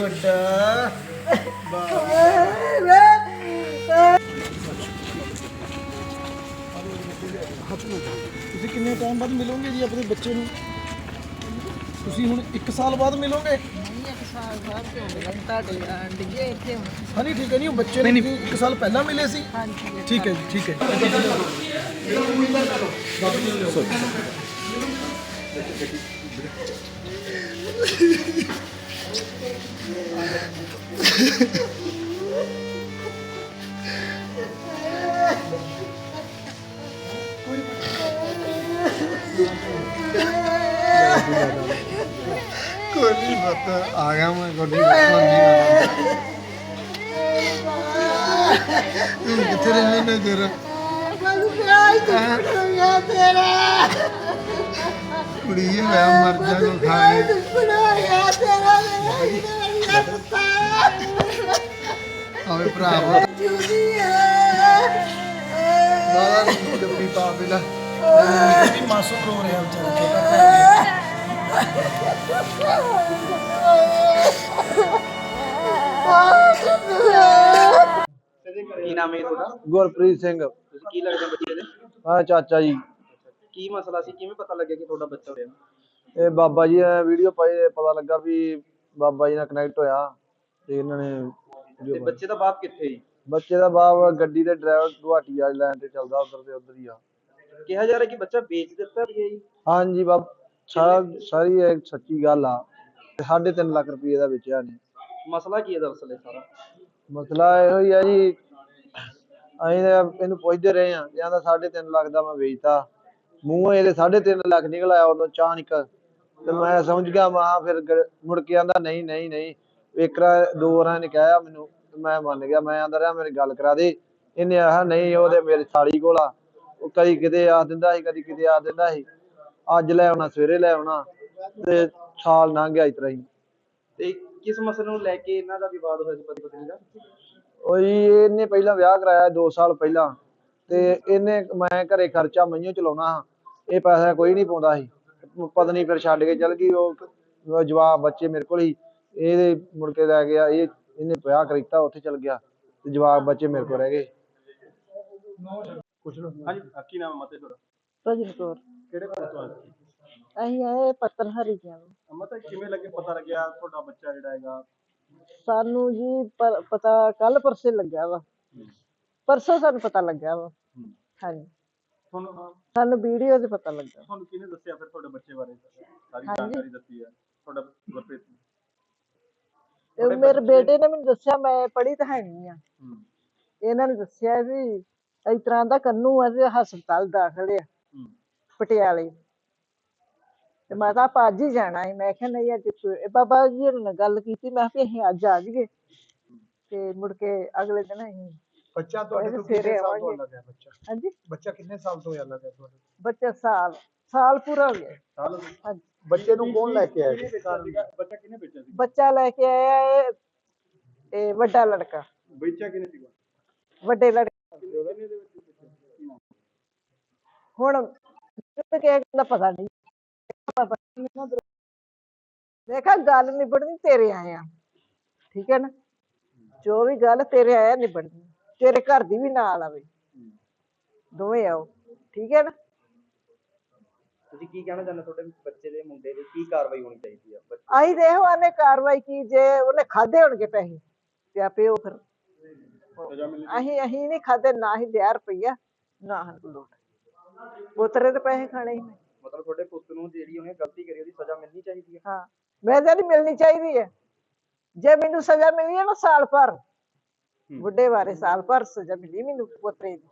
Good ਤੁਸੀਂ ਕਿੰਨੇ time ਬਾਅਦ ਮਿਲੋਗੇ ਜੀ ਆਪਣੇ ਬੱਚੇ ਨੂੰ? ਤੁਸੀਂ ਹੁਣ 1 ਸਾਲ ਬਾਅਦ ਮਿਲੋਗੇ? ਹਾਂਜੀ ਠੀਕ ਹੈ ਨਹੀਂ ਉਹ ਬੱਚੇ ਨੂੰ 1 ਸਾਲ ਪਹਿਲਾਂ ਮਿਲੇ ਸੀ? ਠੀਕ ਹੈ ਜੀ ਠੀਕ ਹੈ ਕੋਈ ਨਹੀਂ ਪਤਾ ਆ ਗਿਆ ਮੈਂ ਕੋਈ ਨਹੀਂ ਤੂੰ ਕਿੱਥੇ ਰਹਿੰਦੇ ਨੇ ਤੇਰਾ। ਕੁੜੀ ਮੈਂ ਮਰ ਜਾ ਕੋ ਖਾ ਕੇ ਆਵੇ ਭਰਾਵਾ ਬਾਲਾ। ਨੂੰ ਡੱਬੀ ਪਾ ਬਿਲਾ ਵੀ ਮਾਸੂਮ ਰੋ ਰਿਹਾ ਵਿਚਾਰਾ ਛੋਟਾ ਭੈਣ ਕੀ ਨਾਮ ਹੈ ਤੁਹਾਡਾ? ਗੁਰਪ੍ਰੀਤ ਸਿੰਘ। ਕੀ ਲੱਗਦੇ ਬੱਚੇ ਦੇ ਆ ਚਾਚਾ ਜੀ। ਕੀ ਮਸਲਾ ਸੀ? ਕਿਵੇਂ ਪਤਾ ਲੱਗਿਆ ਕਿ ਤੁਹਾਡਾ ਬੱਚਾ ਹੋਇਆ? ਇਹ ਬਾਬਾ ਜੀ ਨੇ ਵੀਡੀਓ ਪਾਈ ਤੇ ਪਤਾ ਲੱਗਾ ਵੀ ਬਾਬਾ ਜੀ ਨਾਲ ਕਨੈਕਟ ਹੋਇਆ ਤੇ ਇਹਨਾਂ ਨੇ ਤੇ ਪਾਈ। ਬੱਚੇ ਦਾ ਬਾਪ ਕਿੱਥੇ ਜੀ ਬੱਚੇ ਦਾ ਬਾਪ ਗੱਡੀ ਦੇ ਡਰਾਈਵਰ ਗੁਹਾਟੀ ਵਾਲੀ ਲਾਈਨ ਤੇ ਚੱਲਦਾ ਉਧਰ ਤੇ ਉਧਰ ਹੀ ਆ। ਕਿਹਾ ਜਾ ਰਿਹਾ ਕਿ ਬੱਚਾ ਵੇਚ ਦਿੱਤਾ ਵੀ ਹੈ ਜੀ? ਹਾਂਜੀ ਬਾਬ ਸਾਰਾ ਸਾਰੀ ਇਹ ਸੱਚੀ ਗੱਲ ਆ। ਤੇ ਸਾਢੇ ਤਿੰਨ ਲੱਖ ਰੁਪਏ ਦਾ ਵੇਚਿਆ ਨੇ ਮਸਲਾ ਕੀ ਹੈ ਦਰਅਸਲ ਇਹ ਸਾਰਾ? ਮਸਲਾ ਇਹੋ ਹੀ ਆ ਜੀ ਅਸੀਂ ਤਾਂ ਇਹਨੂੰ ਪੁੱਛਦੇ ਰਹੇ ਆ ਕਹਿੰਦਾ ਸਾਢੇ ਤਿੰਨ ਲੱਖ ਦਾ ਮੈਂ ਵੇਚਤਾ। ਮੂੰਹੋਂ ਇਹਦੇ ਸਾਢੇ ਤਿੰਨ ਲੱਖ ਨਿਕਲ ਆਇਆ ਉਦੋਂ ਅਚਾਨਕ ਤੇ ਮੈਂ ਸਮਝ ਗਿਆ ਮਾ ਫਿਰ ਮੁੜ ਕੇ ਆਂਦਾ ਨਹੀਂ ਨਹੀਂ ਨਹੀਂ ਇੱਕ ਰਾ ਦੋ ਵਾਰਾਂ ਨੇ ਕਿਹਾ ਮੈਨੂੰ। ਤੇ ਮੈਂ ਮੰਨ ਗਿਆ ਮੈਂ ਆਂਦਾ ਰਿਹਾ ਮੇਰੀ ਗੱਲ ਕਰਾ ਦੇ। ਇਹਨੇ ਆਹ ਨਹੀਂ ਉਹਦੇ ਮੇਰੇ ਸਾਲੀ ਕੋਲ ਆ। ਉਹ ਕਦੀ ਕਿਤੇ ਆ ਦਿੰਦਾ ਸੀ ਕਦੀ ਕਿਤੇ ਆ ਦਿੰਦਾ ਸੀ। ਅੱਜ ਲੈ ਆਉਣਾ ਸਵੇਰੇ ਲੈ ਆਉਣਾ ਤੇ ਸਾਲ ਲੰਘ ਗਿਆ ਇਸ ਤਰ੍ਹਾਂ ਹੀ। ਤੇ ਕਿਸ ਮਸਲੇ ਨੂੰ ਲੈ ਕੇ ਇਹਨਾਂ ਦਾ ਵਿਵਾਦ ਹੋਇਆ ਸੀ ਪਤੀ ਪਤਨੀ ਦਾ? ਉਹ ਜੀ ਇਹਨੇ ਪਹਿਲਾਂ ਵਿਆਹ ਕਰਾਇਆ 2 ਸਾਲ ਪਹਿਲਾਂ। ਤੇ ਇਹਨੇ ਮੈਂ ਘਰੇ ਖਰਚਾ ਮਈਓ ਚਲਾਉਣਾ ਹਾਂ ਇਹ ਪੈਸਾ ਕੋਈ ਨਹੀਂ ਪਾਉਂਦਾ ਸੀ। ਪਤਨੀ ਫਿਰ ਛੱਡ ਕੇ ਚਲ ਗਈ ਉਹ ਜਵਾਬ ਬੱਚੇ ਮੇਰੇ ਕੋਲ ਹੀ ਇਹਦੇ ਮੁੜ ਕੇ ਲੈ ਗਿਆ ਇਹ ਇਹਨੇ ਵਿਆਹ ਕਰੀਤਾ ਉੱਥੇ ਚਲ ਗਿਆ ਤੇ ਜਵਾਬ ਬੱਚੇ ਮੇਰੇ ਕੋਲ ਰਹਿ ਗਏ। ਹਾਂਜੀ ਕੀ ਨਾਮ ਮਤੇ ਤੁਹਾਡਾ? ਰਜਨ ਕੌਰ। ਕਿਹੜੇ ਪਿੰਡ ਤੋਂ ਆਏ ਅਸੀਂ ਆਏ ਪੱਤਰ ਹਰੀ ਗਿਆ ਮਤਾ ਕਿਵੇਂ ਲੱਗੇ ਪਤਾ ਲੱਗਿਆ ਤੁਹਾਡਾ ਬੱਚਾ ਜਿਹੜਾ ਹੈਗਾ? ਸਾਨੂੰ ਜੀ ਪਤਾ ਕੱਲ ਪਰਸੇ ਲੱਗਾ ਵਾ। ਪਰਸੋਂ ਸਾਨੂੰ ਪਤਾ ਲੱਗਾ ਵਾ। ਹਾਂਜੀ। ਤੁਹਾਨੂੰ ਅਹ, ਸਾਨੂੰ ਵੀਡੀਓ 'ਤੇ ਪਤਾ ਲੱਗਾ। ਤੁਹਾਨੂੰ ਕਿਹਨੇ ਦੱਸਿਆ ਫਿਰ ਤੁਹਾਡੇ ਬੱਚੇ ਬਾਰੇ? ਸਾਰੀ ਹਾਂਜੀ। ਜਾਣਕਾਰੀ ਦੱਸੀ ਹੈ ਤੁਹਾਡਾ ਗੁਰਪ੍ਰੀਤ ਨੇ। ਤੇ ਮੇਰੇ ਬੇਟੇ ਨੇ ਮੈਨੂੰ ਦੱਸਿਆ ਮੈਂ ਪੜ੍ਹੀ ਤਾਂ ਹੈ ਨਹੀਂ ਆ। ਹੂੰ। ਇਹਨਾਂ ਨੇ ਦੱਸਿਆ ਵੀ ਇਸ ਤਰ੍ਹਾਂ ਦਾ ਕੰਨੂ ਆ ਤੇ ਹਸਪਤਾਲ ਦਾਖਲ ਆ। ਹੂੰ। ਪਟਿਆਲੇ। ਤੇ ਮੈਂ ਤਾਂ ਆਪਾਂ ਅੱਜ ਹੀ ਜਾਣਾ ਸੀ। ਮੈਂ ਕਿਹਾ ਨਹੀਂ ਅੱਜ ਕੋਈ- ਇਹ ਬਾਬਾ ਜੀ ਨਾਲ ਗੱਲ ਕੀਤੀ। ਮੈਂ ਕਿਹਾ ਵੀ ਅਸੀਂ ਅੱਜ ਆ ਜਾਈਏ। ਤੇ ਮੁੜ ਕੇ ਅਗਲੇ ਦਿਨ ਅਸੀਂ ਬੱਚਾ ਤੁਹਾਡੇ ਤੋਂ ਕਿੰਨੇ ਸਾਲ ਤੋਂ ਲੱਗਾ ਬੱਚਾ ਹਾਂਜੀ ਬੱਚਾ ਕਿੰਨੇ ਸਾਲ ਤੋਂ ਹੋਇਆ ਲੱਗਾ ਤੁਹਾਡੇ ਬੱਚਾ ਸਾਲ ਸਾਲ ਪੂਰਾ ਹੋ ਗਿਆ ਸਾਲ ਹਾਂਜੀ ਬੱਚੇ ਨੂੰ ਕੌਣ ਲੈ ਕੇ ਆਇਆ ਕਿਹਨੇ ਵੇਚਿਆ ਸੀਗਾ ਬੱਚਾ ਕਿਹਨੇ ਵੇਚਿਆ ਸੀ ਬੱਚਾ ਲੈ ਕੇ ਆਇਆ ਇਹ ਇਹ ਵੱਡਾ ਲੜਕਾ ਵੇਚਿਆ ਕਿਹਨੇ ਸੀਗਾ ਵੱਡੇ ਲੜਕੇ ਹੁਣ ਮੈਨੂੰ ਕਿਹਾ ਦਾ ਪਤਾ ਨਹੀਂ ਪਤਾ ਨਹੀਂ ਇਹਨਾਂ ਦਾ। ਦੇਖਾ ਗੱਲ ਨਿਬੜਨੀ ਤੇਰੇ ਆਇਆ ਠੀਕ ਹੈ ਨਾ ਜੋ ਵੀ ਗੱਲ ਤੇਰੇ ਘਰ ਦੀ ਵੀ ਨਾਲ ਆਵੇ। ਦੋਵੇਂ ਆਓ। ਠੀਕ ਹੈ ਨਾ? ਤੁਸੀਂ ਕੀ ਕਹਿਣਾ ਚਾਹੁੰਦੇ ਤੁਹਾਡੇ ਬੱਚੇ ਦੇ ਮੁੰਡੇ ਦੀ? ਕੀ ਕਾਰਵਾਈ ਹੋਣੀ ਚਾਹੀਦੀ ਆ? ਬੱਚੇ ਆਈ ਦੇਖੋ ਆਨੇ ਕਾਰਵਾਈ ਕੀ ਜੇ ਉਹਨੇ ਖਾਦੇ ਹੋਣਗੇ ਪੈਸੇ ਤੇ ਆਪੇ ਉਹ ਫਿਰ ਅਸੀਂ ਅਸੀਂ ਨਹੀਂ ਖਾਦੇ ਨਾ ਹੀ ਲਿਆ ਰੁਪਈਆ ਨਾ ਸਾਨੂੰ ਲੋੜ। ਪੁੱਤਰੇ ਦੇ ਪੈਸੇ ਖਾਣੇ ਮੈਂ ਮਤਲਬ ਤੁਹਾਡੇ ਪੁੱਤ ਨੂੰ ਜਿਹੜੀ ਉਹਨੇ ਗਲਤੀ ਕਰੀ ਉਹਦੀ ਸਜ਼ਾ ਮਿਲਣੀ ਚਾਹੀਦੀ ਹੈ ਹਾਂ। ਮੈਂ ਤਾਂ ਨਹੀਂ ਮਿਲਣੀ ਚਾਹੀਦੀ ਹੈ ਜੇ ਮੈਨੂੰ ਸਜ਼ਾ ਮਿਲੀ ਹੈ ਨਾ ਸਾਲ ਭਰ ਬੁੱਢੇ ਬਾਰੇ ਸਾਲ ਭਰ ਸਜ਼ਾ ਮਿਲੀ ਮੈਨੂੰ ਪੁੱਤਰੇ ਦੀ।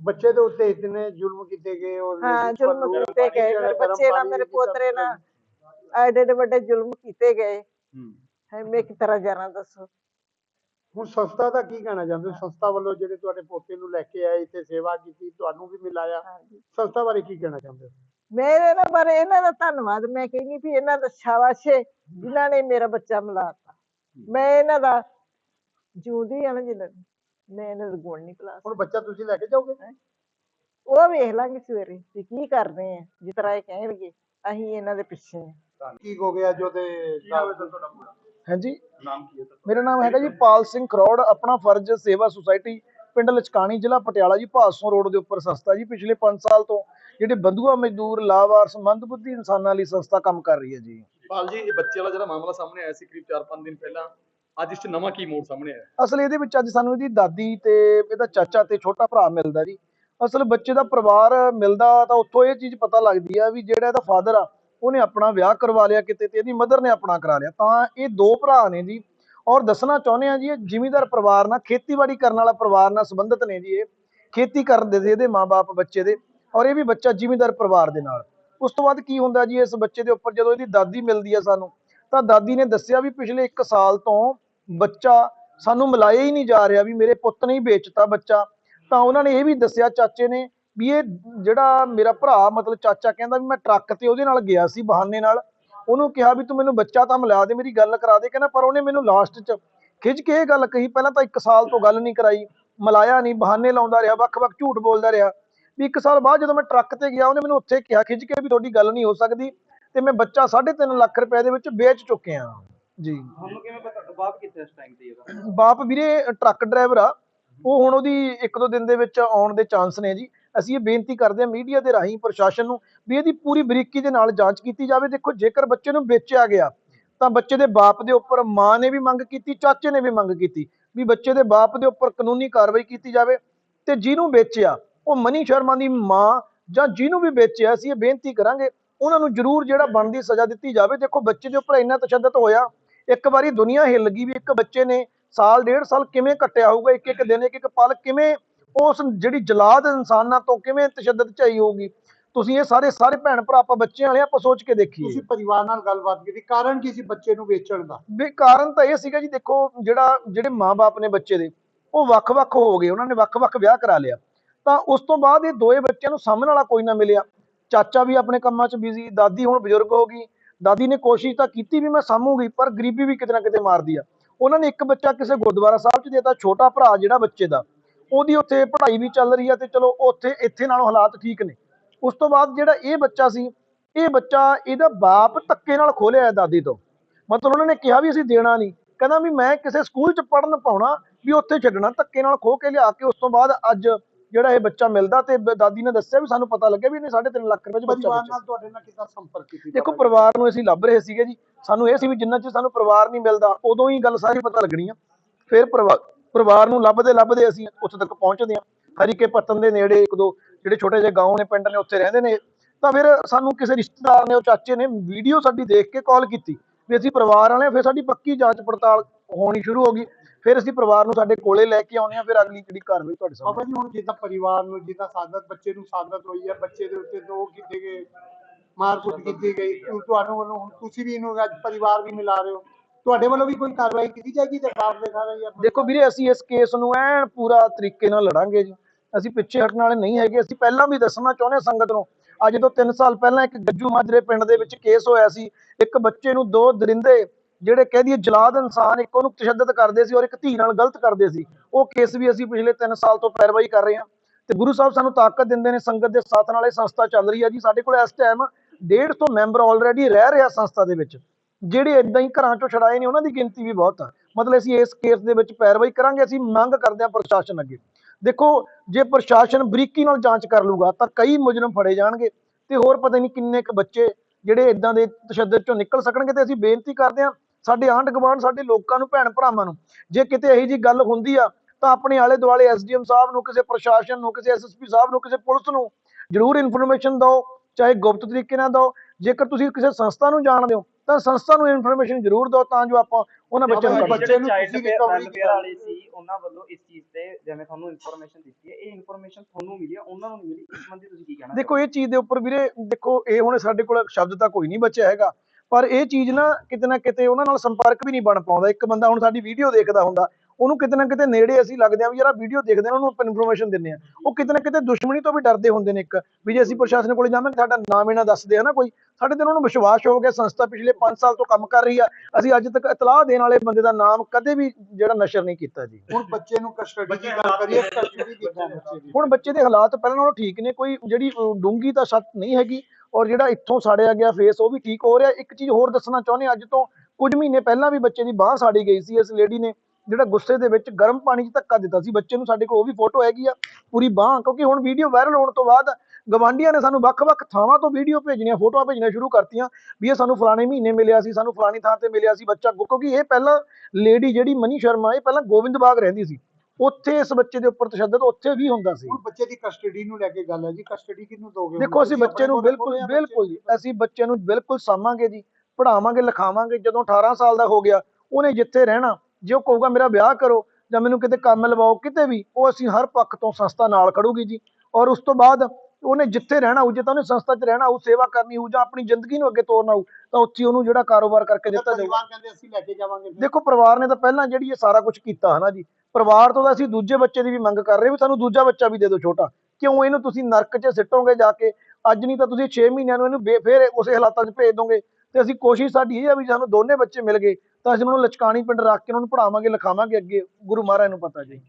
ਬੱਚੇ ਦੇ ਉੱਤੇ ਇਤਨੇ ਜ਼ੁਲਮ ਕੀਤੇ ਗਏ ਔਰ ਹਾਂ ਜ਼ੁਲਮ ਕੀਤੇ ਗਏ। ਮੇਰੇ ਬੱਚੇ ਨਾਲ ਮੇਰੇ ਪੋਤਰੇ ਨਾਲ ਐਡੇ ਐਡੇ ਵੱਡੇ ਜ਼ੁਲਮ ਕੀਤੇ ਗਏ। ਹੂੰ। ਮੈਂ ਕਿ ਤਰ੍ਹਾਂ ਜਾਣਾ ਦੱਸੋ। ਹੁਣ ਸੰਸਥਾ ਦਾ ਕੀ ਕਹਿਣਾ ਚਾਹੁੰਦੇ ਹੋ? ਸੰਸਥਾ ਵੱਲੋਂ ਜਿਹੜੇ ਤੁਹਾਡੇ ਪੋਤੇ ਨੂੰ ਲੈ ਕੇ ਆਏ ਇੱਥੇ ਸੇਵਾ ਕੀਤੀ ਤੁਹਾਨੂੰ ਵੀ ਮਿਲਾਇਆ। ਸੰਸਥਾ ਬਾਰੇ ਕੀ ਕਹਿਣਾ ਚਾਹੁੰਦੇ ਹੋ? ਮੇਰੇ ਨਾ ਬਾਰੇ ਇਹਨਾਂ ਦਾ ਧੰਨਵਾਦ। ਮੈਂ ਕਹਿੰਦੀ ਵੀ ਇਹਨਾਂ ਦਾ ਸ਼ਾਬਾਸ਼ ਜਿਨ੍ਹਾਂ ਨੇ ਮੇਰਾ ਬੱਚਾ ਮਿਲਾਤਾ। ਮੈਂ ਇਹਨਾਂ ਦਾ ਜੂਦੀ ਆ ਨਾ ਜਿੰਨਾ ਮੈਂ ਇਹਨਾਂ ਦਾ ਗੁਣ ਨਹੀਂ ਭੁਲਾ ਹੁਣ ਬੱਚਾ ਤੁਸੀਂ ਲੈ ਕੇ ਜਾਓਗੇ? ਉਹ ਵੇਖ ਲਾਂਗੇ ਸਵੇਰੇ ਵੀ ਕੀ ਕਰਦੇ ਆ ਜਿਸ ਤਰ੍ਹਾਂ ਇਹ ਕਹਿਣਗੇ ਅਸੀਂ ਇਹਨਾਂ ਦੇ ਪਿੱਛੇ ਆ। ਕੀ ਹੋ ਗਿਆ ਜੋ ਤੇ ਹਾਂਜੀ। ਨਾਮ ਕੀ ਹੈ ਤੁਹਾਡਾ ਮੇਰਾ ਨਾਮ ਹੈਗਾ ਜੀ ਪਾਲ ਸਿੰਘ ਖਰੋੜ ਆਪਣਾ ਫਰਜ਼ ਸੇਵਾ ਸੁਸਾਇਟੀ ਪਿੰਡ ਲਚਕਾਣੀ ਜ਼ਿਲ੍ਹਾ ਪਟਿਆਲਾ ਜੀ ਭਾਸੋਂ ਰੋਡ ਦੇ ਉੱਪਰ ਸੰਸਥਾ ਜੀ ਪਿਛਲੇ 5 ਸਾਲ ਤੋਂ ਜਿਹੜੇ ਬੰਧੂਆ ਮਜ਼ਦੂਰ ਲਾਵਾਰਸ ਮੰਦਬੁੱਧੀ ਇਨਸਾਨਾਂ ਲਈ ਸੰਸਥਾ ਕੰਮ ਕਰ ਰਹੀ ਹੈ ਜੀ। ਪਾਲ ਜੀ ਇਹ ਬੱਚੇ ਵਾਲਾ ਜਿਹੜਾ ਮਾਮਲਾ ਸਾਹਮਣੇ ਆਇਆ ਸੀ ਕਰੀਬ 4-5 ਦਿਨ ਪਹਿਲਾਂ ਅੱਜ ਇਸ 'ਚ ਨਵਾਂ ਕੀ ਮੋੜ ਸਾਹਮਣੇ ਆਇਆ? ਅਸਲ ਇਹਦੇ ਵਿੱਚ ਅੱਜ ਸਾਨੂੰ ਇਹਦੀ ਦਾਦੀ ਤੇ ਇਹਦਾ ਚਾਚਾ ਤੇ ਛੋਟਾ ਭਰਾ ਮਿਲਦਾ ਜੀ। ਅਸਲ ਬੱਚੇ ਦਾ ਪਰਿਵਾਰ ਮਿਲਦਾ ਤਾਂ ਉੱਥੋਂ ਇਹ ਚੀਜ਼ ਪਤਾ ਲੱਗਦੀ ਆ ਵੀ ਜਿਹੜਾ ਇਹਦਾ ਫਾਦਰ ਆ, ਉਹਨੇ ਆਪਣਾ ਵਿਆਹ ਕਰਵਾ ਲਿਆ ਕਿਤੇ ਤੇ ਇਹਦੀ ਮਦਰ ਨੇ ਆਪਣਾ ਕਰਾ ਲਿਆ। ਤਾਂ ਇਹ ਦੋ ਭਰਾ ਨੇ ਜੀ। ਔਰ ਦੱਸਣਾ ਚਾਹੁੰਦੇ ਆ ਜੀ, ਇਹ ਜ਼ਿਮੀਂਦਾਰ ਪਰਿਵਾਰ ਨਾਲ, ਖੇਤੀਬਾੜੀ ਕਰਨ ਵਾਲਾ ਪਰਿਵਾਰ ਨਾਲ ਸੰਬੰਧਿਤ ਨੇ ਜੀ ਇਹ। ਖੇਤੀ ਕਰਦੇ ਸੀ ਇਹਦੇ ਮਾਪੇ ਬੱਚੇ ਦੇ ਔਰ ਇਹ ਵੀ ਬੱਚਾ ਜ਼ਿਮੀਂਦਾਰ ਪਰਿਵਾਰ ਦੇ ਨਾਲ। ਉਸ ਤੋਂ ਬਾਅਦ ਕੀ ਹੁੰਦਾ ਜੀ, ਇਸ ਬੱਚੇ ਦੇ ਉੱਪਰ ਜਦੋਂ ਇਹਦੀ ਦਾਦੀ ਮਿਲਦੀ ਆ ਸਾਨੂੰ, ਤਾਂ ਦਾਦੀ ਨੇ ਦੱਸਿਆ ਵੀ ਪਿਛਲੇ 1 ਸਾਲ ਤੋਂ ਬੱਚਾ ਸਾਨੂੰ ਮਿਲਾਇਆ ਹੀ ਨਹੀਂ ਜਾ ਰਿਹਾ ਵੀ ਮੇਰੇ ਪੁੱਤ ਨੇ ਹੀ ਵੇਚਤਾ ਬੱਚਾ। ਤਾਂ ਉਹਨਾਂ ਨੇ ਇਹ ਵੀ ਦੱਸਿਆ ਚਾਚੇ ਨੇ ਵੀ ਇਹ ਜਿਹੜਾ ਮੇਰਾ ਭਰਾ ਮਤਲਬ ਚਾਚਾ ਕਹਿੰਦਾ ਵੀ ਮੈਂ ਟਰੱਕ ਤੇ ਉਹਦੇ ਨਾਲ ਗਿਆ ਸੀ ਬਹਾਨੇ ਨਾਲ। ਉਹਨੂੰ ਕਿਹਾ ਵੀ ਤੂੰ ਮੈਨੂੰ ਬੱਚਾ ਤਾਂ ਮਿਲਾ ਦੇ, ਮੇਰੀ ਗੱਲ ਕਰਾ ਦੇ। ਕਹਿੰਦਾ ਪਰ ਉਹਨੇ ਮੈਨੂੰ ਲਾਸਟ 'ਚ ਖਿੱਚ ਕੇ ਇਹ ਗੱਲ ਕਹੀ, ਪਹਿਲਾਂ ਤਾਂ 1 ਸਾਲ ਤੋਂ ਗੱਲ ਨਹੀਂ ਕਰਾਈ। ਮਿਲਾਇਆ ਨਹੀਂ, ਬਹਾਨੇ ਲਾਉਂਦਾ ਰਿਹਾ, ਵੱਖ-ਵੱਖ ਝੂਠ ਬੋਲਦਾ ਰਿਹਾ। ਵੀ 1 ਸਾਲ ਬਾਅਦ ਜਦੋਂ ਮੈਂ ਟਰੱਕ ਤੇ ਗਿਆ, ਉਹਨੇ ਮੈਨੂੰ ਉੱਥੇ ਕਿਹਾ, ਖਿੱਚ ਕੇ ਵੀ ਤੁਹਾਡੀ ਗੱਲ ਨਹੀਂ ਹੋ ਸਕਦੀ ਤੇ ਮੈਂ ਬੱਚਾ 3.5 ਲੱਖ ਰੁਪਏ ਦੇ ਵਿੱਚ ਵੇਚ ਚੁੱਕਿਆ। ਜੀ। ਬਾਪ ਕਿੱਥੇ ਇਸ ਟਾਈਮ ਤੇ ਇਹਦਾ ਬਾਪ ਵੀਰੇ, ਟਰੱਕ ਡਰਾਈਵਰ ਆ। ਉਹ ਹੁਣ ਉਹਦੀ ਇੱਕ ਦੋ ਦਿਨ ਦੇ ਵਿੱਚ ਆਉਣ ਦੇ ਚਾਂਸ ਨੇ ਜੀ। ਅਸੀਂ ਇਹ ਬੇਨਤੀ ਕਰਦੇ ਹਾਂ ਮੀਡੀਆ ਦੇ ਰਾਹੀਂ, ਪ੍ਰਸ਼ਾਸਨ ਨੂੰ, ਵੀ ਇਹਦੀ ਪੂਰੀ ਬਰੀਕੀ ਦੇ ਨਾਲ ਜਾਂਚ ਕੀਤੀ ਜਾਵੇ। ਦੇਖੋ, ਜੇਕਰ ਬੱਚੇ ਨੂੰ ਵੇਚਿਆ ਗਿਆ, ਤਾਂ ਬੱਚੇ ਦੇ ਬਾਪ ਦੇ ਉੱਪਰ ਮਾਂ ਨੇ ਵੀ ਮੰਗ ਕੀਤੀ, ਚਾਚੇ ਨੇ ਵੀ ਮੰਗ ਕੀਤੀ, ਵੀ ਬੱਚੇ ਦੇ ਬਾਪ ਦੇ ਉੱਪਰ ਕਾਨੂੰਨੀ ਕਾਰਵਾਈ ਕੀਤੀ ਜਾਵੇ ਤੇ ਜਿਹਨੂੰ ਵੇਚਿਆ, ਉਹ ਮਨੀ ਸ਼ਰਮਾ ਦੀ ਮਾਂ ਜਾਂ ਜਿਹਨੂੰ ਵੀ ਵੇਚਿਆ, ਅਸੀਂ ਇਹ ਬੇਨਤੀ ਕਰਾਂਗੇ, ਉਹਨਾਂ ਨੂੰ ਜ਼ਰੂਰ ਜਿਹੜਾ ਬਣਦੀ ਸਜ਼ਾ ਦਿੱਤੀ ਜਾਵੇ। ਦੇਖੋ, ਬੱਚੇ ਦੇ ਉੱਪਰ ਇੰਨਾ ਤਸ਼ੱਦਦ ਹੋਇਆ ਇੱਕ ਵਾਰੀ ਦੁਨੀਆ ਹਿੱਲ ਗਈ ਵੀ ਇੱਕ ਬੱਚੇ ਨੇ ਸਾਲ ਡੇਢ ਸਾਲ ਕਿਵੇਂ ਕੱਟਿਆ ਹੋਊਗਾ ਇੱਕ ਇੱਕ ਦਿਨ ਇੱਕ ਇੱਕ ਪਲ ਕਿਵੇਂ ਉਸ ਜਿਹੜੀ ਜਲਾਦ ਇਨਸਾਨਾਂ ਤੋਂ ਕਿਵੇਂ ਤਸ਼ੱਦਦ ਝਾਈ ਹੋਊਗੀ? ਤੁਸੀਂ ਇਹ ਸਾਰੇ ਸਾਰੇ ਭੈਣ ਭਰਾ ਆਪਾਂ ਬੱਚਿਆਂ ਵਾਲੇ ਆਪਾਂ ਸੋਚ ਕੇ ਦੇਖੀਏ। ਤੁਸੀਂ ਪਰਿਵਾਰ ਨਾਲ ਗੱਲਬਾਤ ਕੀਤੀ ਕਾਰਨ ਕੀ ਸੀ ਬੱਚੇ ਨੂੰ ਵੇਚਣ ਦਾ? ਵੀ ਕਾਰਨ ਤਾਂ ਇਹ ਸੀਗਾ ਜੀ ਦੇਖੋ ਜਿਹੜਾ ਜਿਹੜੇ ਮਾਪੇ ਨੇ ਬੱਚੇ ਦੇ ਉਹ ਵੱਖ-ਵੱਖ ਹੋ ਗਏ ਉਹਨਾਂ ਨੇ ਵੱਖ-ਵੱਖ ਵਿਆਹ ਕਰਾ ਲਿਆ। ਤਾਂ ਉਸ ਤੋਂ ਬਾਅਦ ਇਹ ਦੋਏ ਬੱਚਿਆਂ ਨੂੰ ਸਾਹਮਣੇ ਵਾਲਾ ਕੋਈ ਨਾ ਮਿਲਿਆ। ਚਾਚਾ ਵੀ ਆਪਣੇ ਕੰਮਾਂ 'ਚ ਬਿਜ਼ੀ ਦਾਦੀ ਹੁਣ ਬਜ਼ੁਰਗ ਹੋ ਗਈ ਦਾਦੀ ਨੇ ਕੋਸ਼ਿਸ਼ ਤਾਂ ਕੀਤੀ ਵੀ ਮੈਂ ਸਾਂਭੂਗੀ, ਪਰ ਗਰੀਬੀ ਵੀ ਕਿਤੇ ਨਾ ਕਿਤੇ ਮਾਰਦੀ ਆ। ਉਹਨਾਂ ਨੇ ਇੱਕ ਬੱਚਾ ਕਿਸੇ ਗੁਰਦੁਆਰਾ ਸਾਹਿਬ 'ਚ ਦੇਤਾ, ਛੋਟਾ ਭਰਾ ਜਿਹੜਾ ਬੱਚੇ ਦਾ। ਉਹਦੀ ਉੱਥੇ ਪੜ੍ਹਾਈ ਵੀ ਚੱਲ ਰਹੀ ਆ ਤੇ ਚਲੋ ਉੱਥੇ, ਇੱਥੇ ਨਾਲੋਂ ਹਾਲਾਤ ਠੀਕ ਨੇ। ਉਸ ਤੋਂ ਬਾਅਦ ਜਿਹੜਾ ਇਹ ਬੱਚਾ ਸੀ, ਇਹ ਬੱਚਾ ਇਹਦਾ ਬਾਪ ਧੱਕੇ ਨਾਲ ਖੋਲਿਆ ਹੈ ਦਾਦੀ ਤੋਂ। ਮਤਲਬ ਉਹਨਾਂ ਨੇ ਕਿਹਾ ਵੀ ਅਸੀਂ ਦੇਣਾ ਨਹੀਂ। ਕਹਿੰਦਾ ਵੀ ਮੈਂ ਕਿਸੇ ਸਕੂਲ 'ਚ ਪੜਨ ਪਾਉਣਾ, ਵੀ ਉੱਥੇ ਛੱਡਣਾ, ਧੱਕੇ ਨਾਲ ਖੋ ਕੇ ਲਿਆ ਕੇ ਉਸ ਤੋਂ ਬਾਅਦ ਅੱਜ ਜਿਹੜਾ ਇਹ ਬੱਚਾ ਮਿਲਦਾ ਤੇ ਬ- ਦਾਦੀ ਨੇ ਦੱਸਿਆ ਵੀ ਸਾਨੂੰ ਪਤਾ ਲੱਗਿਆ ਵੀ ਇਹਨੇ 3.5 ਲੱਖ ਰੁਪਏ 'ਚ ਬੱਚਾ ਪਰਿਵਾਰ ਵੇਚਿਆ ਨਾਲ ਤੁਹਾਡੇ ਨਾਲ ਕਿੱਦਾਂ ਸੰਪਰਕ ਕੀਤੀ ਦੇਖੋ ਪਰਿਵਾਰ ਨੂੰ ਅਸੀਂ ਲੱਭ ਰਹੇ ਸੀਗੇ ਜੀ। ਸਾਨੂੰ ਇਹ ਸੀ ਵੀ ਜਿੰਨਾ ਚਿਰ ਸਾਨੂੰ ਪਰਿਵਾਰ ਨਹੀਂ ਮਿਲਦਾ ਉਦੋਂ ਹੀ ਗੱਲ ਸਾਰੀ ਪਤਾ ਲੱਗਣੀ ਆ। ਫਿਰ ਪਰਿਵਾਰ ਪਰਿਵਾਰ ਨੂੰ ਲੱਭਦੇ ਲੱਭਦੇ ਅਸੀਂ ਉੱਥੇ ਤੱਕ ਪਹੁੰਚਦੇ ਹਾਂ। ਹਰੀਕੇ ਪੱਤਨ ਦੇ ਨੇੜੇ ਇੱਕ ਦੋ ਜਿਹੜੇ ਛੋਟੇ ਜਿਹੇ ਗਾਉਂ ਨੇ ਪਿੰਡ ਨੇ ਉੱਥੇ ਰਹਿੰਦੇ ਨੇ। ਤਾਂ ਫਿਰ ਸਾਨੂੰ ਕਿਸੇ ਰਿਸ਼ਤੇਦਾਰ ਨੇ ਉਹ ਚਾਚੇ ਨੇ ਵੀਡੀਓ ਸਾਡੀ ਦੇਖ ਕੇ ਕਾਲ ਕੀਤੀ ਵੀ ਅਸੀਂ ਪਰਿਵਾਰ ਵਾਲੇ ਹਾਂ। ਫਿਰ ਸਾਡੀ ਪੱਕੀ ਜਾਂਚ ਪੜਤਾਲ ਹੋਣੀ ਸ਼ੁਰੂ ਹੋ ਗਈ। ਫਿਰ ਅਸੀਂ ਪਰਿਵਾਰ ਨੂੰ ਸਾਡੇ ਕੋਲੇ ਲੈ ਕੇ ਆਉਂਦੇ ਹਾਂ ਫਿਰ ਅਗਲੀ ਜਿਹੜੀ ਕਾਰਵਾਈ ਤੁਹਾਡੇ ਸਾਹਮਣੇ ਬਾਬਾ ਜੀ ਹੁਣ ਜਿੱਦਾਂ ਪਰਿਵਾਰ ਨੂੰ ਜਿੱਦਾਂ ਸਾਦਤ ਬੱਚੇ ਨੂੰ ਸਾਦਤ ਹੋਈ ਹੈ ਬੱਚੇ ਦੇ ਉੱਤੇ ਦੋ ਕੀਤੇ ਗਏ ਮਾਰਕੁੱਟ ਕੀਤੀ ਗਈ ਤੁਹਾਨੂੰ ਵੱਲੋਂ ਹੁਣ ਤੁਸੀਂ ਵੀ ਇਹਨੂੰ ਅੱਜ ਪਰਿਵਾਰ ਵੀ ਮਿਲਾ ਰਹੇ ਹੋ। ਤੁਹਾਡੇ ਵੱਲੋਂ ਵੀ ਕੋਈ ਕਾਰਵਾਈ ਕੀਤੀ ਜਾਏਗੀ ਤੇ ਬਾਪ ਦੇ ਘਰ ਜਾਂ ਦੇਖੋ ਵੀਰੇ ਅਸੀਂ ਇਸ ਕੇਸ ਨੂੰ ਐਨ ਪੂਰਾ ਤਰੀਕੇ ਨਾਲ ਲੜਾਂਗੇ ਜੀ। ਅਸੀਂ ਪਿੱਛੇ ਹਟਣ ਵਾਲੇ ਨਹੀਂ ਹੈਗੇ। ਅਸੀਂ ਪਹਿਲਾਂ ਵੀ ਦੱਸਣਾ ਚਾਹੁੰਦੇ ਹਾਂ ਸੰਗਤ ਨੂੰ ਅੱਜ ਤੋਂ 3 ਸਾਲ ਪਹਿਲਾਂ ਇੱਕ ਗੱਜੂ ਮਾਜਰੇ ਪਿੰਡ ਦੇ ਵਿੱਚ ਕੇਸ ਹੋਇਆ ਸੀ। ਇੱਕ ਬੱਚੇ ਨੂੰ ਦੋ ਦਰਿੰਦੇ ਜਿਹੜੇ ਕਹਿ ਦਈਏ ਜਲਾਦ ਇਨਸਾਨ ਇੱਕ ਉਹਨੂੰ ਤਸ਼ੱਦਦ ਕਰਦੇ ਸੀ ਔਰ ਇੱਕ ਧੀ ਨਾਲ ਗਲਤ ਕਰਦੇ ਸੀ, ਉਹ ਕੇਸ ਵੀ ਅਸੀਂ ਪਿਛਲੇ 3 ਸਾਲ ਤੋਂ ਪੈਰਵਾਈ ਕਰ ਰਹੇ ਹਾਂ ਤੇ ਗੁਰੂ ਸਾਹਿਬ ਸਾਨੂੰ ਤਾਕਤ ਦਿੰਦੇ ਨੇ, ਸੰਗਤ ਦੇ ਸਾਥ ਨਾਲ ਇਹ ਸੰਸਥਾ ਚੱਲ ਰਹੀ ਹੈ ਜੀ, ਸਾਡੇ ਕੋਲ ਇਸ ਟਾਈਮ 150 ਮੈਂਬਰ ਆਲਰੇਡੀ ਰਹਿ ਰਿਹਾ ਸੰਸਥਾ ਦੇ ਵਿੱਚ, ਜਿਹੜੇ ਇਦਾਂ ਹੀ ਘਰਾਂ ਚੋਂ ਛੜਾਏ ਨੇ, ਉਹਨਾਂ ਦੀ ਗਿਣਤੀ ਵੀ ਬਹੁਤ ਆ, ਮਤਲਬ ਅਸੀਂ ਇਸ ਕੇਸ ਦੇ ਵਿੱਚ ਪੈਰਵਾਈ ਕਰਾਂਗੇ, ਅਸੀਂ ਮੰਗ ਕਰਦੇ ਹਾਂ ਪ੍ਰਸ਼ਾਸਨ ਅੱਗੇ। ਦੇਖੋ, ਜੇ ਪ੍ਰਸ਼ਾਸਨ ਬਰੀਕੀ ਨਾਲ ਜਾਂਚ ਕਰ ਲੂਗਾ ਤਾਂ ਕਈ ਮੁਜਰਮ ਫੜੇ ਜਾਣਗੇ ਤੇ ਹੋਰ ਪਤਾ ਨਹੀਂ ਕਿੰਨੇ ਕੁ ਬੱਚੇ ਜਿਹੜੇ ਇਦਾਂ ਦੇ ਤਸ਼ੱਦਦ ਚੋਂ ਨਿਕਲ ਸਕਣਗੇ ਤੇ ਅਸੀਂ ਬੇਨਤੀ ਕਰਦੇ ਹਾਂ ਸਾਡੇ ਆਂਢ ਗੁਆਂਢ ਸਾਡੇ ਲੋਕਾਂ ਨੂੰ ਭੈਣ ਭਰਾਵਾਂ ਨੂੰ ਜੇ ਕਿਤੇ ਇਹੋ ਜੀ ਗੱਲ ਹੁੰਦੀ ਆ ਤਾਂ ਆਪਣੇ ਆਲੇ ਦੁਆਲੇ ਐਸਡੀਐਮ ਸਾਹਿਬ ਨੂੰ ਕਿਸੇ ਪ੍ਰਸ਼ਾਸਨ ਨੂੰ ਕਿਸੇ ਐਸਐਸਪੀ ਸਾਹਿਬ ਨੂੰ ਕਿਸੇ ਪੁਲਿਸ ਨੂੰ ਜ਼ਰੂਰ ਇਨਫੋਰਮੇਸ਼ਨ ਦਿਓ ਚਾਹੇ ਗੁਪਤ ਤਰੀਕੇ ਨਾਲ ਦਿਓ। ਜੇਕਰ ਤੁਸੀਂ ਕਿਸੇ ਸੰਸਥਾ ਨੂੰ ਜਾਣਦੇ ਹੋ ਤਾਂ ਸੰਸਥਾ ਨੂੰ ਇਨਫੋਰਮੇਸ਼ਨ ਜ਼ਰੂਰ ਦਿਓ ਤਾਂ ਜੋ ਆਪਾਂ ਉਹਨਾਂ ਬੱਚਿਆਂ ਨੂੰ ਬੱਚੇ ਨੂੰ recovery ਵੈਲਫੇਅਰ ਵਾਲੇ ਸੀ ਉਹਨਾਂ ਵੱਲੋਂ ਇਸ ਚੀਜ਼ ਤੇ ਜਿਵੇਂ ਤੁਹਾਨੂੰ ਇਨਫੋਰਮੇਸ਼ਨ ਦਿੱਤੀ ਹੈ ਇਹ ਇਨਫੋਰਮੇਸ਼ਨ ਤੁਹਾਨੂੰ ਮਿਲੀ ਹੈ ਉਹਨਾਂ ਨੂੰ ਨਹੀਂ ਮਿਲੀ ਇਸ ਸੰਬੰਧੀ ਤੁਸੀਂ ਕੀ ਕਹਿਣਾ ਦੇਖੋ ਇਹ ਚੀਜ਼ ਦੇ ਉੱਪਰ ਵੀਰੇ ਦੇਖੋ ਇਹ ਹੁਣ ਸਾਡੇ ਕੋਲ ਸ਼ਬਦ ਤਾਂ ਕੋਈ ਨਹੀਂ ਬਚਿਆ ਹੈਗਾ। ਪਰ ਇਹ ਚੀਜ਼ ਨਾ ਕਿਤੇ ਨਾ ਕਿਤੇ ਉਹਨਾਂ ਨਾਲ ਸੰਪਰਕ ਵੀ ਨਹੀਂ ਬਣ ਪਾਉਂਦਾ। ਇੱਕ ਬੰਦਾ ਹੁਣ ਸਾਡੀ ਵੀਡੀਓ ਦੇਖਦਾ ਹੁੰਦਾ ਉਹਨੂੰ ਕਿਤੇ ਨਾ ਕਿਤੇ ਨੇੜੇ ਅਸੀਂ ਲੱਗਦੇ ਆ ਵੀ ਯਾਰ ਵੀਡੀਓ ਦੇਖਦੇ ਆ ਉਹਨੂੰ ਆਪਾਂ ਇਨਫੋਰਮੇਸ਼ਨ ਦਿੰਦੇ ਆ ਉਹ ਕਿਤੇ ਨਾ ਕਿਤੇ ਦੁਸ਼ਮਣੀ ਤੋਂ ਵੀ ਡਰਦੇ ਹੁੰਦੇ ਨੇ ਇੱਕ ਵੀ ਜੇ ਅਸੀਂ ਪ੍ਰਸ਼ਾਸਨ ਕੋਲੇ ਜਾਵਾਂਗੇ ਸਾਡਾ ਨਾਮ ਇਹਨਾਂ ਦੱਸਦੇ ਆ ਨਾ ਕੋਈ। ਸਾਡੇ ਤੇ ਉਹਨਾਂ ਨੂੰ ਵਿਸ਼ਵਾਸ ਹੋ ਗਿਆ ਸੰਸਥਾ ਪਿਛਲੇ 5 ਸਾਲ ਤੋਂ ਕੰਮ ਕਰ ਰਹੀ ਆ। ਅਸੀਂ ਅੱਜ ਤੱਕ ਇਤਲਾਹ ਦੇਣ ਵਾਲੇ ਬੰਦੇ ਦਾ ਨਾਮ ਕਦੇ ਵੀ ਜਿਹੜਾ ਨਸ਼ਰ ਨਹੀਂ ਕੀਤਾ ਜੀ। ਹੁਣ ਬੱਚੇ ਨੂੰ ਕਸਟਡੀ ਦੀ ਗੱਲ ਕਰੀਏ ਕਸਟਡੀ ਕਿੱਦਾਂ ਬੱਚੇ ਦੀ। ਹੁਣ ਬੱਚੇ ਦੇ ਹਾਲਾਤ ਪਹਿਲਾਂ ਨਾਲੋਂ ਠੀਕ ਨੇ ਕੋਈ ਜਿਹੜੀ ਡੂੰਗੀ ਤਾਂ ਸੱਟ ਨਹੀਂ ਹੈਗੀ। ਔਰ ਜਿਹੜਾ ਇੱਥੋਂ ਸਾੜਿਆ ਗਿਆ ਫੇਸ ਉਹ ਵੀ ਠੀਕ ਹੋ ਰਿਹਾ। ਇੱਕ ਚੀਜ਼ ਹੋਰ ਦੱਸਣਾ ਚਾਹੁੰਦੇ ਹਾਂ, ਅੱਜ ਤੋਂ ਕੁਝ ਮਹੀਨੇ ਪਹਿਲਾਂ ਵੀ ਬੱਚੇ ਦੀ ਬਾਹ ਸਾੜੀ ਗਈ ਸੀ ਇਸ ਲੇਡੀ ਨੇ ਜਿਹੜਾ ਗੁੱਸੇ ਦੇ ਵਿੱਚ ਗਰਮ ਪਾਣੀ 'ਚ ਧੱਕਾ ਦਿੱਤਾ ਸੀ। ਬੱਚੇ ਨੂੰ ਸਾਡੇ ਕੋਲ ਉਹ ਵੀ ਫੋਟੋ ਹੈਗੀ ਆ ਪੂਰੀ ਬਾਹ ਕਿਉਂਕਿ ਹੁਣ ਵੀਡੀਓ ਵਾਇਰਲ ਹੋਣ ਤੋਂ ਬਾਅਦ ਗਵਾਂਢੀਆਂ ਨੇ ਸਾਨੂੰ ਵੱਖ-ਵੱਖ ਥਾਵਾਂ ਤੋਂ ਵੀਡੀਓ ਭੇਜਣੀਆਂ ਫੋਟੋਆਂ ਭੇਜਣੀਆਂ ਸ਼ੁਰੂ ਕਰਤੀਆਂ ਵੀ ਇਹ ਸਾਨੂੰ ਫਲਾਣੇ ਮਹੀਨੇ ਮਿਲਿਆ ਸੀ ਸਾਨੂੰ ਫਲਾਣੀ ਥਾਂ ਤੇ ਮਿਲਿਆ ਸੀ ਬੱਚਾ। ਕਿਉਂਕਿ ਇਹ ਪਹਿਲਾਂ ਲੇਡੀ ਜਿਹੜੀ ਮਨੀ ਸ਼ਰਮਾ ਇਹ ਪਹਿਲਾਂ ਗੋਬਿੰਦਬਾਗ ਰਹਿੰਦੀ ਸੀ। ਉੱਥੇ ਇਸ ਬੱਚੇ ਦੇ ਉੱਪਰ ਤਸ਼ੱਦਦ ਉੱਥੇ ਵੀ ਹੁੰਦਾ ਸੀ। ਹੁਣ ਬੱਚੇ ਦੀ ਕਸਟਡੀ ਨੂੰ ਲੈ ਕੇ ਗੱਲ ਹੈ ਜੀ ਕਸਟਡੀ ਕਿਹਨੂੰ ਦੋਗੇ? ਦੇਖੋ ਅਸੀਂ ਬੱਚੇ ਨੂੰ ਬਿਲਕੁਲ ਬਿਲਕੁਲ ਜੀ ਅਸੀਂ ਬੱਚੇ ਨੂੰ ਬਿਲਕੁਲ ਸਾਂਭਾਂਗੇ ਜੀ ਪੜਾਵਾਂਗੇ ਲਿਖਾਵਾਂਗੇ ਜਦੋਂ 18 ਸਾਲ ਦਾ ਹੋ ਗਿਆ ਉਹਨੇ ਜਿੱਥੇ ਰਹਿਣਾ ਜੇ ਉਹ ਕਹੂਗਾ ਮੇਰਾ ਵਿਆਹ ਕਰੋ ਜਾਂ ਮੈਨੂੰ ਕਿਤੇ ਕੰਮ ਲਵਾਓ ਕਿਤੇ ਵੀ ਉਹ ਅਸੀਂ ਹਰ ਪੱਖ ਤੋਂ ਸੰਸਥਾ ਨਾਲ ਖੜੂਗੀ ਜੀ। ਔਰ ਉਸ ਤੋਂ ਬਾਅਦ ਉਹਨੇ ਜਿੱਥੇ ਰਹਿਣਾ ਹੋਊ ਜੇ ਤਾਂ ਉਹਨੇ ਸੰਸਥਾ 'ਚ ਰਹਿਣਾ ਹੋਊ ਸੇਵਾ ਕਰਨੀ ਹੋਊ ਜਾਂ ਆਪਣੀ ਜ਼ਿੰਦਗੀ ਨੂੰ ਅੱਗੇ ਤੋਰਨਾ ਹੋਊ ਤਾਂ ਉੱਥੇ ਉਹਨੂੰ ਜਿਹੜਾ ਕਾਰੋਬਾਰ ਕਰਕੇ ਦਿੱਤਾ ਜਾਊਗਾ। ਪਰਿਵਾਰ ਕਹਿੰਦੇ ਅਸੀਂ ਲੈ ਕੇ ਜਾਵਾਂਗੇ। ਦੇਖੋ ਪਰਿਵਾਰ ਨੇ ਤਾਂ ਪਹਿਲਾਂ ਜਿਹੜੀ ਇਹ ਸਾਰਾ ਕੁਝ ਕੀਤਾ ਹਨਾ ਜੀ ਪਰਿਵਾਰ ਤੋਂ ਤਾਂ ਅਸੀਂ ਦੂਜੇ ਬੱਚੇ ਦੀ ਵੀ ਮੰਗ ਕਰ ਰਹੇ ਵੀ ਸਾਨੂੰ ਦੂਜਾ ਬੱਚਾ ਵੀ ਦੇ ਦਿਓ ਛੋਟਾ। ਕਿਉਂ ਇਹਨੂੰ ਤੁਸੀਂ ਨਰਕ 'ਚ ਸਿੱਟੋਗੇ ਜਾ ਕੇ? ਅੱਜ ਨਹੀਂ ਤਾਂ ਤੁਸੀਂ 6 ਮਹੀਨਿਆਂ ਨੂੰ ਇਹਨੂੰ ਬੇ- ਫਿਰ ਉਸੇ ਹਾਲਾਤਾਂ 'ਚ ਭੇਜ ਦੋਗੇ। ਤੇ ਅਸੀਂ ਕੋਸ਼ਿਸ਼ ਸਾਡੀ ਇਹ ਆ ਵੀ ਸਾਨੂੰ ਦੋਨੇ ਬੱਚੇ ਮਿਲ ਗਏ ਤਾਂ ਅਸੀਂ ਉਹਨਾਂ ਨੂੰ ਲਚਕਾਣੀ ਪਿੰਡ ਰੱਖ ਕੇ ਉਹਨਾਂ ਨੂੰ ਪੜਾਵਾਂਗੇ ਲਿਖਾਵਾਂਗੇ ਅੱਗੇ। ਗੁਰੂ ਮਹਾਰਾਜ ਨੂੰ ਪਤਾ ਜੀ।